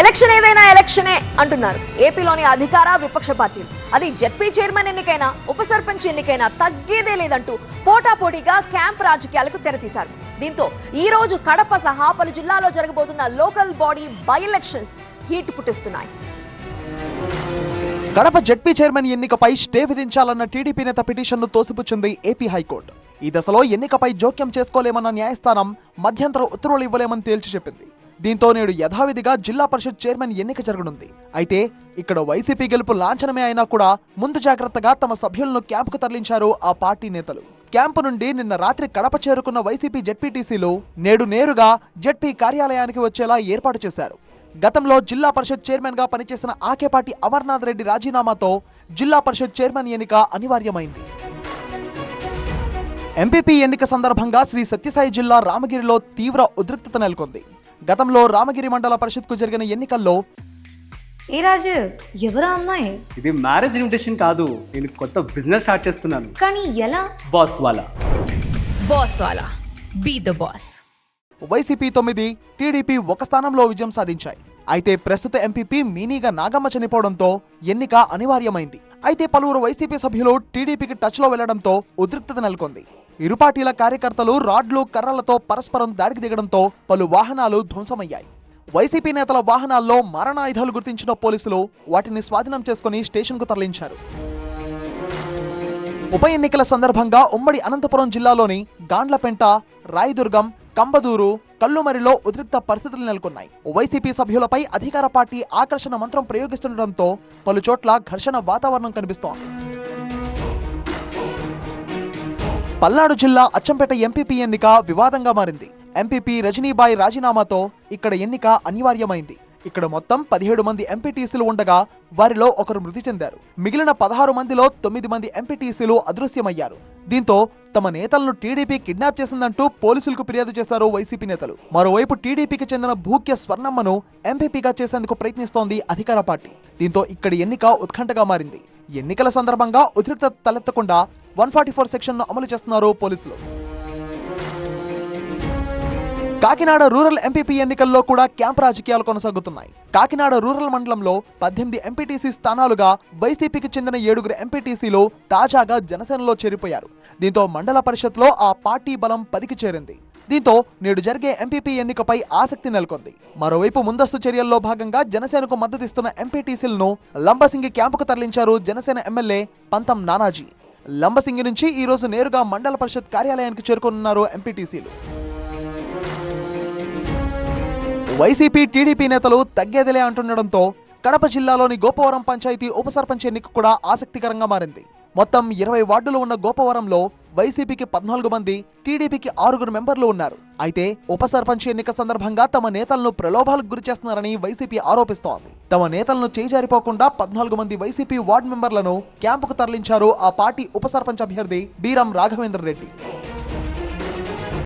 Election ఏదైనా ఎలక్షనే అంటున్నారు. ఏపీలోని అధికార విపక్ష పార్టీలు. అది జెడ్పీ చైర్మన్ ఎన్నికైనా ఉప సర్పంచ్ ఎన్నికైనా తగ్గేదే లేదంటూ పోటాపోటీగా క్యాంప్ రాజకీయాలకు తెరతీశారు. దీంతో ఈ రోజు కడప సహా పలు జిల్లాలో జరగబోతున్న local body by elections heat పుట్టిస్తున్నాయి. కడప జడ్పీ చైర్మన్ ఎన్నికపై స్టే విధించాలన్న టీడీపీ నేత పిటిషన్ను తోసిపుచ్చింది ఏపీ హైకోర్టు. ఈ దశలో ఎన్నికపై జోక్యం చేసుకోలేమన్న న్యాయస్థానం మధ్యంతర ఉత్తర్వులు ఇవ్వలేమని తేల్చి చెప్పింది. దీంతో నేడు యథావిధిగా జిల్లా పరిషత్ చైర్మన్ ఎన్నిక జరగనుంది. అయితే ఇక్కడ వైసీపీ గెలుపు లాంఛనమే అయినా కూడా ముందు జాగ్రత్తగా తమ సభ్యులను క్యాంపుకు తరలించారు ఆ పార్టీ నేతలు. క్యాంపు నుండి నిన్న రాత్రి కడప చేరుకున్న వైసీపీ జెడ్పీటీసీలో నేడు నేరుగా జెడ్పీ కార్యాలయానికి వచ్చేలా ఏర్పాటు చేశారు. గతంలో జిల్లా పరిషత్ చైర్మన్గా పనిచేసిన ఆకేపాటి అమర్నాథ్ రెడ్డి రాజీనామాతో జిల్లా పరిషత్ చైర్మన్ ఎన్నిక అనివార్యమైంది. ఎంపీపీ ఎన్నిక సందర్భంగా శ్రీ సత్యసాయి జిల్లా రామగిరిలో తీవ్ర ఉద్రిక్తత నెలకొంది. గతంలో రామగిరి మండల పరిషత్కు జరిగిన ఎన్నికల్లో ఏ రాజు ఎవరా అమ్మాయి? ఇది మ్యారేజ్ ఇన్విటేషన్ కాదు నేను కొత్త బిజినెస్ స్టార్ట్ చేస్తున్నాను. కానీ ఎలా? బాస్ వాలా. బాస్ వాలా. బీ ద బాస్ వైసీపీ తొమ్మిది టీడీపీ ఒక స్థానంలో విజయం సాధించాయి. అయితే ప్రస్తుత ఎంపీపీ మీనీగా నాగమ్మ చనిపోవడంతో ఎన్నిక అనివార్యమైంది. అయితే పలువురు వైసీపీ సభ్యులు టీడీపీకి టచ్లో వెళ్ళడంతో ఉద్రిక్తత నెలకొంది. ఇరు పార్టీల కార్యకర్తలు రాడ్లు కర్రలతో పరస్పరం దాడికి దిగడంతో పలు వాహనాలు ధ్వంసమయ్యాయి. వైసీపీ నేతల వాహనాల్లో మారణాయుధాలు గుర్తించిన పోలీసులు వాటిని స్వాధీనం చేసుకుని స్టేషన్కు తరలించారు. ఉప ఎన్నికల సందర్భంగా ఉమ్మడి అనంతపురం జిల్లాలోని గాండ్లపెంట రాయదుర్గం కంబదూరు కల్లుమరిలో ఉద్రిక్త పరిస్థితులు నెలకొన్నాయి. వైసీపీ సభ్యులపై అధికార పార్టీ ఆకర్షణ మంత్రం ప్రయోగిస్తుండటంతో పలు చోట్ల ఘర్షణ వాతావరణం కనిపిస్తోంది. పల్నాడు జిల్లా అచ్చంపేట ఎంపీపీ ఎన్నిక వివాదంగా మారింది. ఎంపీపీ రజనీబాయ్ రాజీనామాతో ఇక్కడ ఎన్నిక అనివార్యమైంది. ఇక్కడ మొత్తం పదిహేడు మంది ఎంపీటీసీలు ఉండగా వారిలో ఒకరు మృతి చెందారు. మిగిలిన పదహారు మందిలో తొమ్మిది మంది ఎంపీటీసీలు అదృశ్యమయ్యారు. దీంతో తమ నేతలను టీడీపీ కిడ్నాప్ చేసిందంటూ పోలీసులకు ఫిర్యాదు చేశారు వైసీపీ నేతలు. మరోవైపు టీడీపీకి చెందిన భూక్య స్వర్ణమ్మను ఎంపీపీగా చేసేందుకు ప్రయత్నిస్తోంది అధికార పార్టీ. దీంతో ఇక్కడి ఎన్నిక ఉత్కంఠగా మారింది. ఎన్నికల సందర్భంగా ఉద్రిక్త తలెత్తకుండా వన్ ఫార్టీ ఫోర్ సెక్షన్ను అమలు చేస్తున్నారు పోలీసులు. కాకినాడ రూరల్ ఎంపీపీ ఎన్నికల్లో కూడా క్యాంప్ రాజకీయాలు కొనసాగుతున్నాయి. కాకినాడ రూరల్ మండలంలో పద్దెనిమిది ఎంపీటీసీ స్థానాలుగా వైసీపీకి చెందిన ఏడుగురు ఎంపీటీసీలు తాజాగా జనసేనలో చేరిపోయారు. దీంతో మండల పరిషత్లో ఆ పార్టీ బలం పదికి చేరింది. దీంతో నేడు జరిగే ఎంపీపీ ఎన్నికపై ఆసక్తి నెలకొంది. మరోవైపు ముందస్తు చర్యల్లో భాగంగా జనసేనకు మద్దతిస్తున్న ఎంపీటీసీలను లంబసింగి క్యాంపుకు తరలించారు జనసేన ఎమ్మెల్యే పంతం నానాజీ. లంబసింగి నుంచి ఈ రోజు నేరుగా మండల పరిషత్ కార్యాలయానికి చేరుకోనున్నారు ఎంపీటీసీలు వైసీపీ టీడీపీ నేతలు తగ్గేదిలే అంటుండడంతో కడప జిల్లాలోని గోపవరం పంచాయతీ ఉప సర్పంచ్ ఎన్నిక కూడా ఆసక్తికరంగా మారింది. మొత్తం ఇరవై వార్డులు ఉన్న గోపవరంలో వైసీపీకి పద్నాలుగు మంది టీడీపీకి ఆరుగురు మెంబర్లు ఉన్నారు. అయితే ఉప సర్పంచ్ ఎన్నిక సందర్భంగా తమ నేతలను ప్రలోభాలకు గురి చేస్తున్నారని వైసీపీ ఆరోపిస్తోంది. తమ నేతలను చేజారిపోకుండా పద్నాలుగు మంది వైసీపీ వార్డు మెంబర్లను క్యాంపుకు తరలించారు ఆ పార్టీ ఉప సర్పంచ్ అభ్యర్థి బీరం రాఘవేంద్ర రెడ్డి.